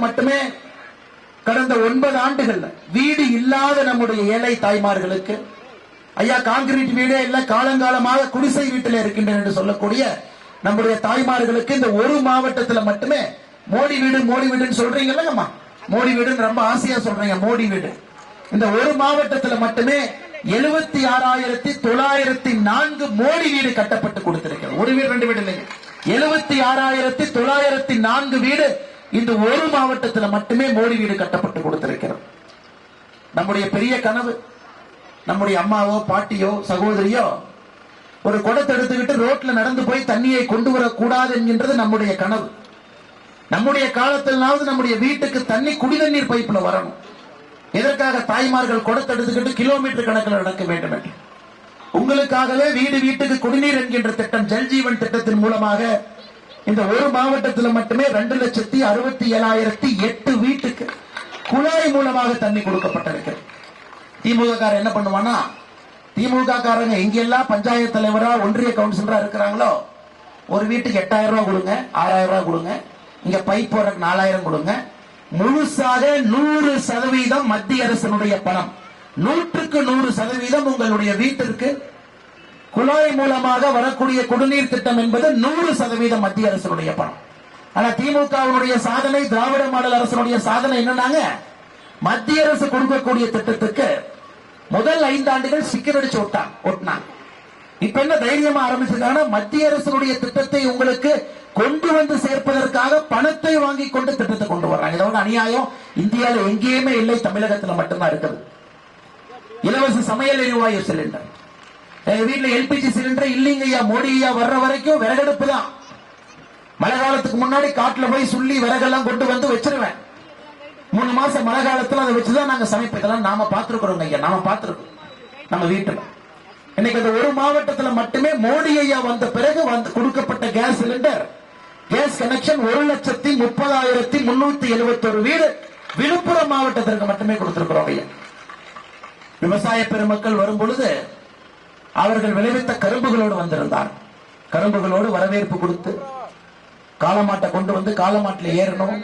மட்டுமே கடந்த ஒன்பது ஆண்டுகள்ல வீடு இல்லாத நம்முடைய ஏழை தாய்மார்களுக்கு ஐயா கான்கிரீட் வீடே இல்ல காலங்காலமாக குடிசை வீட்டில் இருக்கின்றன என்று சொல்லக்கூடிய நம்முடைய தாய்மார்களுக்கு இந்த ஒரு மாவட்டத்தில் மட்டுமே மோடி வீடு மோடி வீடுன்னு சொல்றீங்கல்லம்மா மோடி வீடுன்னு ரொம்ப ஆசையா சொல்றீங்க மோடி வீடு. இந்த ஒரு மாவட்டத்தில் மட்டுமே எழுபத்தி ஆறாயிரத்தி தொள்ளாயிரத்தி நான்கு மோடி வீடு கட்டப்பட்டு கொடுத்திருக்கிறது. ஒரு வீடு ரெண்டு வீடு இல்லைங்க. எழுபத்தி ஆறாயிரத்தி தொள்ளாயிரத்தி நான்கு வீடு இந்த ஒரு மாவட்டத்துல மட்டுமே மோடி வீடு கட்டப்பட்டு கொடுத்திருக்கிறது. நம்முடைய பெரிய கனவு நம்முடைய அம்மாவோ பாட்டியோ சகோதரியோ ஒரு குடத்தை எடுத்துக்கிட்டு ரோட்ல நடந்து போய் தண்ணியை கொண்டு வரக்கூடாது என்கின்றது நம்முடைய கனவு. நம்முடைய காலத்திலாவது நம்முடைய வீட்டுக்கு தண்ணி குடிநீர் பைப்பில் வரணும். இதற்காக தாய்மார்கள் குடத்தை எடுத்துக்கிட்டு கிலோமீட்டர் கணக்கில் நடக்க வேண்டும் என்று? உங்களுக்காகவே வீடு வீட்டுக்கு குடிநீர் என்கின்ற திட்டம் ஜல்ஜீவன் திட்டத்தின் மூலமாக இந்த ஒரு மாவட்டத்தில் மட்டுமே ரெண்டு லட்சத்தி அறுபத்தி ஏழாயிரத்தி எட்டு வீட்டுக்கு குழாய் மூலமாக தண்ணி கொடுக்கப்பட்டிருக்கிறது. திமுக காரர் என்ன பண்ணுவானா திமுக காரங்க எங்கெல்லாம் பஞ்சாயத்து தலைவரா ஒன்றிய கவுன்சிலரா இருக்கிறாங்களோ ஒரு வீட்டுக்கு எட்டாயிரம் ரூபாய் கொடுங்க ஆறாயிரம் ரூபாய் கொடுங்க இங்க பைப் போறதுக்கு நாலாயிரம் கொடுங்க முழுசாக நூறு சதவீதம் மத்திய அரசினுடைய பணம். நூற்றுக்கு நூறு சதவீதம் உங்களுடைய வீட்டிற்கு குழாய் மூலமாக வரக்கூடிய குடிநீர் திட்டம் என்பது நூறு சதவீதம் மத்திய அரசினுடைய பணம். ஆனா திமுகவுடைய சாதனை திராவிட மாடல் அரசனுடைய சாதனை என்னன்னாங்க? மத்திய அரசு கொடுக்கக்கூடிய திட்டத்துக்கு முதல் ஐந்தாண்டுகள் ஸ்டிக்கர் அடிச்சு விட்டான் ஒட்டினான் இப்ப என்ன தைரியமா ஆரம்பிச்சிருக்காங்கன்னா மத்திய அரசுடைய திட்டத்தை உங்களுக்கு கொண்டு வந்து சேர்ப்பதற்காக பணத்தை வாங்கி கொண்டு திட்டத்தை கொண்டு வர்றாங்க. இதோட அநியாயம். இந்தியாவில் எங்கேயுமே இல்லை தமிழகத்துல மட்டும்தான் இருக்குது. இலவச சமையல் எரிவாயு சிலிண்டர். எங்க வீட்டுல எல்பிஜி சிலிண்டர் இல்லைங்க ஐயா மோடி ஐயா வர்ற வரைக்கும் விறகடுப்பு தான். மழை காலத்துக்கு முன்னாடி காட்டுல போய் சுள்ளி விறகெல்லாம் கொண்டு வந்து வச்சிருவேன். மூணு மாசம் மழை காலத்துல அதை வச்சுதான் நாங்க சமைப்போம். இதெல்லாம் நாம பார்த்திருக்கிறோம் ஐயா நாம பாத்துருக்கோம் நம்ம வீட்டுல. இன்னைக்கு அந்த ஒரு மாவட்டத்துல மட்டுமே மோடி ஐயா வந்த பிறகு வந்து கொடுக்கப்பட்ட கேஸ் சிலிண்டர். கேஸ் கனெக்ஷன் ஒரு லட்சத்தி முப்பதாயிரத்தி முன்னூத்தி எழுபத்தி ஒரு வீடு விழுப்புரம் மாவட்டத்திற்கு மட்டுமே கொடுத்திருக்கிறோம் ஐயா. விவசாய பெருமக்கள் வரும் பொழுது அவர்கள் விளைவித்த கரும்புகளோடு வந்திருந்தார். கரும்புகளோடு வரவேற்பு கொடுத்து காளமாட்டை கொண்டு வந்து காலமாட்டில் ஏறணும்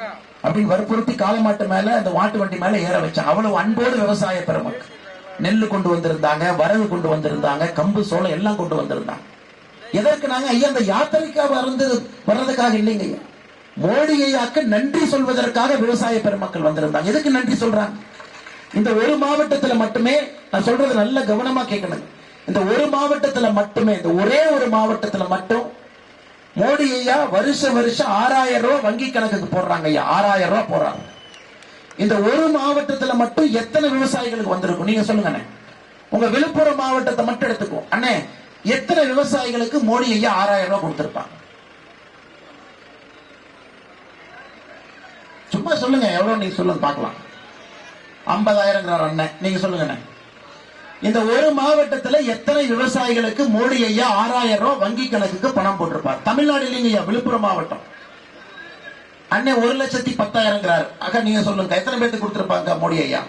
அப்படின்னு வற்புறுத்தி காலமாட்டு மேல அந்த மாட்டு வண்டி மேல ஏற வச்சாங்க. அவ்வளவு அன்போடு விவசாய பெருமக்கள். நெல்லு கொண்டு வந்திருந்தாங்க வரகு கொண்டு வந்திருந்தாங்க கம்பு சோளம் எல்லாம் கொண்டு வந்திருந்தாங்க. எதற்கு நாங்க ஐயா அந்த யாத்திரைக்காக வந்து வர்றதுக்காக இல்லைங்க ஐயா. மோடி ஐயாக்கு நன்றி சொல்வதற்காக விவசாய பெருமக்கள் வந்திருந்தாங்க. எதுக்கு நன்றி சொல்றாங்க? இந்த ஒரு மாவட்டத்துல மட்டுமே நான் சொல்றது நல்ல கவனமா கேட்கணும். இந்த ஒரு மாவட்டத்துல மட்டுமே இந்த ஒரே ஒரு மாவட்டத்துல மட்டும் மோடி ஐயா வருஷ வருஷம் ஆறாயிரம் ரூபாய் வங்கி கணக்குக்கு போடுறாங்க ஐயா. ஆறாயிரம் ரூபாய் போடுறாங்க. இந்த ஒரு மாவட்டத்துல மட்டும் எத்தனை விவசாயிகளுக்கு வந்திருக்கும்? நீங்க சொல்லுங்க உங்க விழுப்புரம் மாவட்டத்தை மட்டும் எடுத்துக்கோ. அண்ணே எத்தனை விவசாயிகளுக்கு மோடி ஐயா ஆறாயிரம் ரூபாய் கொடுத்திருப்பாங்க? சும்மா சொல்லுங்க. எவ்வளவு நீங்க சொல்லுங்க பாக்கலாம் ஐம்பதாயிரங்கிறார் அண்ணன் நீங்க சொல்லுங்க அண்ணன் இந்த ஒரு மாவட்டத்துல எத்தனை விவசாயிகளுக்கு மோடி ஐயா ஆறாயிரம் ரூபாய் வங்கி கணக்குக்கு பணம் போட்டிருப்பார்? தமிழ்நாடு இல்லைங்க ஐயா விழுப்புரம் மாவட்டம். அண்ணன் ஒரு லட்சத்தி பத்தாயிரங்கிறார். ஆக நீங்க சொல்லுங்க. எத்தனை பேருக்கு கொடுத்திருப்பாங்க மோடி ஐயா?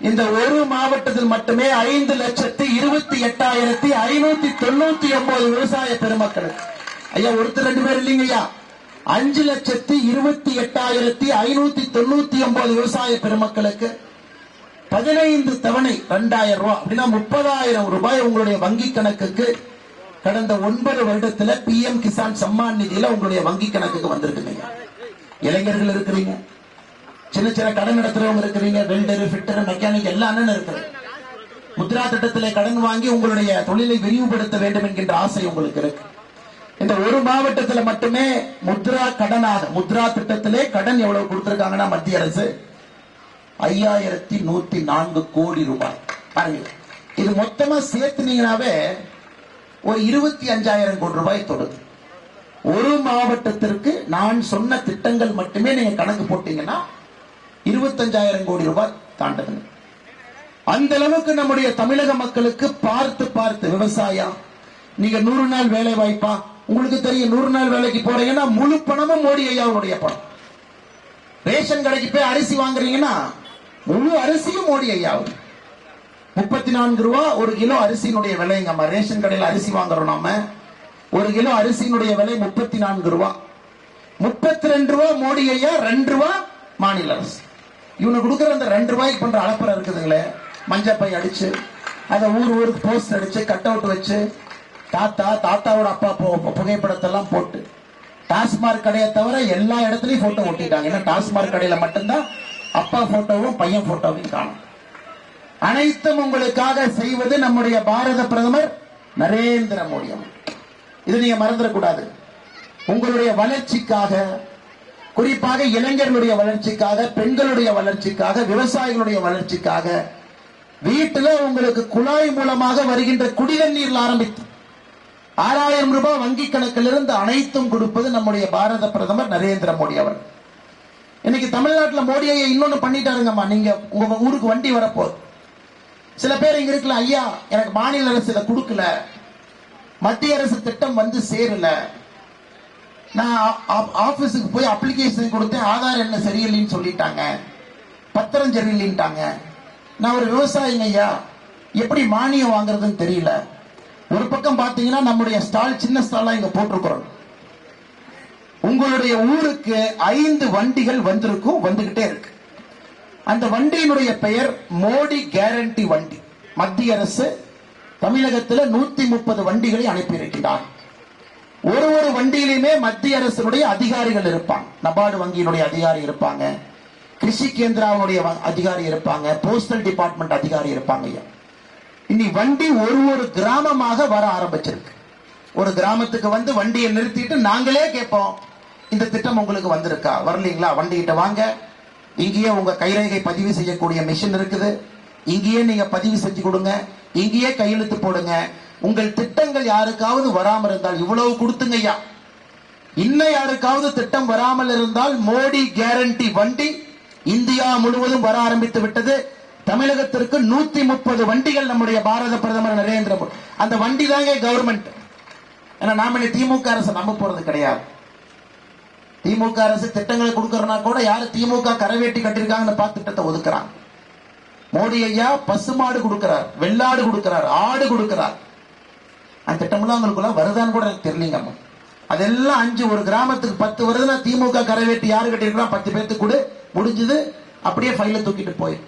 இந்த ஒரு மாவட்டத்தில் மட்டுமே ஐந்து லட்சத்தி இருபத்தி எட்டாயிரத்தி ஐநூத்தி தொண்ணூத்தி ஒன்பது விவசாய பெருமக்கள். ஐயா ஒருத்தர் ரெண்டு பேர் இல்லைங்க ஐயா. அஞ்சு லட்சத்தி இருபத்தி எட்டாயிரத்தி ஐநூத்தி தொண்ணூத்தி ஒன்பது விவசாய பெருமக்களுக்கு பதினைந்து தவணை ரெண்டாயிரம் ரூபாய் அப்படின்னா முப்பதாயிரம் ரூபாய் உங்களுடைய வங்கி கணக்குக்கு கடந்த ஒன்பது வருடத்துல பிஎம் கிசான் சம்மான் நிதியில உங்களுடைய வங்கி கணக்குக்கு வந்திருக்குங்க. இளைஞர்கள் இருக்கிறீங்க. சின்ன சின்ன கடன் நடத்துறவங்க இருக்கிறீங்க. வெல்டர் ஃபிட்டர் மெக்கானிக் எல்லா அண்ணன் இருக்குது முத்ரா திட்டத்திலே கடன் வாங்கி உங்களுடைய தொழிலை விரிவுபடுத்த வேண்டும் என்கின்ற ஆசை உங்களுக்கு இருக்கு. இந்த ஒரு மாவட்டத்தில் மட்டுமே முத்ரா கடனாக முத்ரா திட்டத்திலே கடன் எவ்வளவு கொடுத்திருக்காங்கன்னா மத்திய அரசு ஐயாயிரத்தி நூத்தி நான்கு கோடி ரூபாய். பாருங்க. இது மொத்தமா சேர்த்துனீங்கனாவே ஒரு இருபத்தி அஞ்சாயிரம் கோடி ரூபாய் தொடுது. ஒரு மாவட்டத்திற்கு நான் சொன்ன திட்டங்கள் மட்டுமே நீங்க கணக்கு போட்டீங்கன்னா இருபத்தஞ்சாயிரம் கோடி ரூபாய் தாண்டுதுங்க. அந்த அளவுக்கு நம்முடைய தமிழக மக்களுக்கு பார்த்து பார்த்து விவசாயம் நீங்க நூறு நாள் வேலை வாய்ப்பா உங்களுக்கு தெரியும் நூறு நாள் வேலைக்கு போறீங்கன்னா முழு பணமும் மோடி ஐயாவுடைய பணம். ரேஷன் கடைக்கு போய் அரிசி வாங்குறீங்கன்னா முழு அரிசியும் மோடி ஐயாவுக்கு முப்பத்தி நான்கு ரூபா ஒரு கிலோ அரிசியினுடைய விலைங்கம்மா ரேஷன் கடையில் அரிசி வாங்குறோம் நாம. ஒரு கிலோ அரிசியினுடைய விலை முப்பத்தி நான்கு ரூபா. முப்பத்தி ரெண்டு ரூபா மோடி ஐயா ரெண்டு ரூபா மாநில அரசு. இவனுக்கு கொடுக்குற அந்த ரெண்டு ரூபாய்க்கு பண்ற அலப்பறை இருக்குதுங்களே. மஞ்சப்பை அடிச்சு அதை ஊர் ஊருக்கு போஸ்ட் அடிச்சு கட் அவுட் வச்சு தாத்தா தாத்தாவோட அப்பா புகைப்படத்தெல்லாம் போட்டு. டாஸ்மார்க் கடையை தவிர எல்லா இடத்துலயும் போட்டோ ஒட்டிட்டாங்க. ஏன்னா டாஸ்மார்க் கடையில மட்டும்தான் அப்பா போட்டோவும் பையன் போட்டோவையும் காணும். அனைத்தும் உங்களுக்காக செய்வது நம்முடைய பாரத பிரதமர் நரேந்திர மோடி அவர்கள். இது நீங்க மறந்துடக்கூடாது. உங்களுடைய வளர்ச்சிக்காக குறிப்பாக இளைஞர்களுடைய வளர்ச்சிக்காக பெண்களுடைய வளர்ச்சிக்காக விவசாயிகளுடைய வளர்ச்சிக்காக வீட்டில் உங்களுக்கு குழாய் மூலமாக வருகின்ற குடிநீர் ஆரம்பித்து ஆறாயிரம் ரூபாய் வங்கி கணக்கிலிருந்து அனைத்தும் கொடுப்பது நம்முடைய பாரத பிரதமர் நரேந்திர மோடி அவர்கள். இன்னைக்கு மோடி ஐயா இன்னொன்னு பண்ணிட்டாருங்கம்மா. நீங்க உங்க ஊருக்கு வண்டி வரப்போகுது சில பேர் இங்க இருக்கல ஐயா எனக்கு மாநில அரசு இதை கொடுக்கல. மத்திய அரசு திட்டம் வந்து சேரல. நான் ஆபீஸுக்கு போய் அப்ளிகேஷன் கொடுத்தேன். ஆதார் என்ன சரியில்லைன்னு சொல்லிட்டாங்க. பத்திரம் சரியில்லைன்ட்டாங்க. நான் ஒரு விவசாயிங்க ஐயா. எப்படி மானியம் வாங்குறதுன்னு தெரியல. ஒரு பக்கம் பாத்தீங்கன்னா நம்முடைய ஸ்டால் சின்ன ஸ்டாலா இங்க போட்டிருக்கிறோம். உங்களுடைய ஊருக்கு ஐந்து வண்டிகள் வந்திருக்கும் வந்துகிட்டே இருக்கு. அந்த வண்டியினுடைய பெயர் மோடி கேரண்டி வண்டி. மத்திய அரசு தமிழகத்தில் நூத்தி முப்பது வண்டிகளை அனுப்பியிருக்கிறார் ஒரு ஒரு வண்டியிலுமே மத்திய அரசினுடைய அதிகாரிகள் இருப்பாங்க. நபார்டு வங்கியினுடைய அதிகாரி இருப்பாங்க. கிருஷி கேந்திராவுடைய வ- அதிகாரி இருப்பாங்க. போஸ்டல் டிபார்ட்மெண்ட் அதிகாரி இருப்பாங்க ஐயா. இனி வண்டி ஒரு ஒரு கிராமமாக வர ஆரம்பிச்சிருக்கு. ஒரு கிராமத்துக்கு வந்து வண்டியை நிறுத்திட்டு நாங்களே கேட்போம். இந்த திட்டம் உங்களுக்கு வந்திருக்கா? வரலீங்களா? வண்டிகிட்ட வாங்க. இங்கேயே உங்க கைரேகை பதிவு செய்யக்கூடிய மிஷின் இருக்குது. இங்கேயே நீங்க பதிவு செஞ்சு கொடுங்க. இங்கேயே கையெழுத்து போடுங்க. உங்கள் திட்டங்கள் யாருக்காவது வராமல் இருந்தால் இவ்வளவு கொடுத்துங்க ஐயா. இன்னும் யாருக்காவது திட்டம் வராமல் இருந்தால் மோடி கேரண்டி வண்டி இந்தியா முழுவதும் வர ஆரம்பித்து விட்டது. தமிழகத்திற்கு நூத்தி முப்பது வண்டிகள் நம்முடைய பாரத பிரதமர் நரேந்திர மோடி அந்த வண்டி தாங்க கவர்மெண்ட் ஏன்னா நாம இனி திமுக அரசு நம்ப போறது கிடையாது. திமுக அரசு திட்டங்களை கொடுக்கறனா கூட யாரு திமுக கரவேட்டி கட்டிருக்காங்கன்னு பார்த்து திட்டத்தை ஒதுக்குறாங்க மோடி ஐயா பசுமாடு கொடுக்கிறார் வெள்ளாடு கொடுக்கிறார் ஆடு கொடுக்கிறார். அந்த திட்டம்லாம் அவங்களுக்குலாம் வருதான்னு கூட எனக்கு தெரியலங்கம்மா அதெல்லாம் அஞ்சு ஒரு கிராமத்துக்கு பத்து வருதுன்னா திமுக கரவேட்டி யாரு கட்டிருக்கா பத்து பேர்த்துக்கு கூட முடிஞ்சது அப்படியே ஃபைல தூக்கிட்டு போயிரு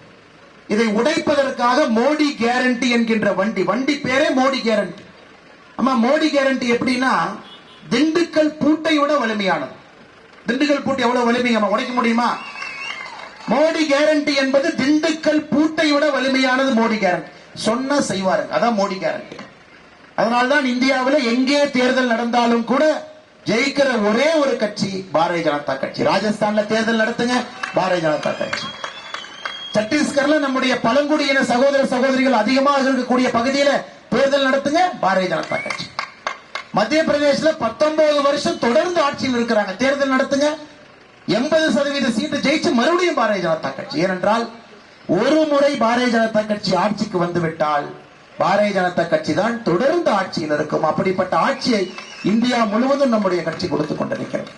இதை உடைப்பதற்காக மோடி கேரண்டி என்கின்ற வண்டி வண்டி பேரே மோடி கேரண்டி அம்மா மோடி கேரண்டி எப்படின்னா திண்டுக்கல் பூட்டை விட வலிமையானது. திண்டுக்கல் பூட்டு எவ்வளவு வலிமைங்கம்மா உடைக்க முடியுமா? மோடி கேரண்டி என்பது திண்டுக்கல் பூட்டை விட வலிமையானது மோடி கேரண்டி சொன்னா செய்வாருங்க அதான் மோடி கேரண்டி அதனால்தான் இந்தியாவில் எங்கே தேர்தல் நடந்தாலும் கூட ஜெயிக்கிற ஒரே ஒரு கட்சி பாரதிய ஜனதா கட்சி. ராஜஸ்தான்ல தேர்தல் நடத்துங்க பாரதிய ஜனதா கட்சி. சத்தீஸ்கர்ல நம்முடைய பழங்குடியின சகோதர சகோதரிகள் அதிகமாக இருக்கக்கூடிய பகுதியில தேர்தல் நடத்துங்க பாரதிய ஜனதா கட்சி. மத்திய பிரதேசல 19 வருஷம் தொடர்ந்து ஆட்சியில் இருக்கிறாங்க. தேர்தல் நடத்துங்க. எண்பது சதவீத சீட்டு ஜெயிச்சு மறுபடியும் பாரதிய ஜனதா கட்சி. ஏனென்றால் ஒரு முறை பாரதிய ஜனதா கட்சி ஆட்சிக்கு வந்துவிட்டால் பாரதிய ஜனதா கட்சி தான் தொடர்ந்து ஆட்சியில் இருக்கும். அப்படிப்பட்ட ஆட்சியை இந்தியா முழுவதும் நம்முடைய கட்சி கொடுத்து கொண்டிருக்கிறது.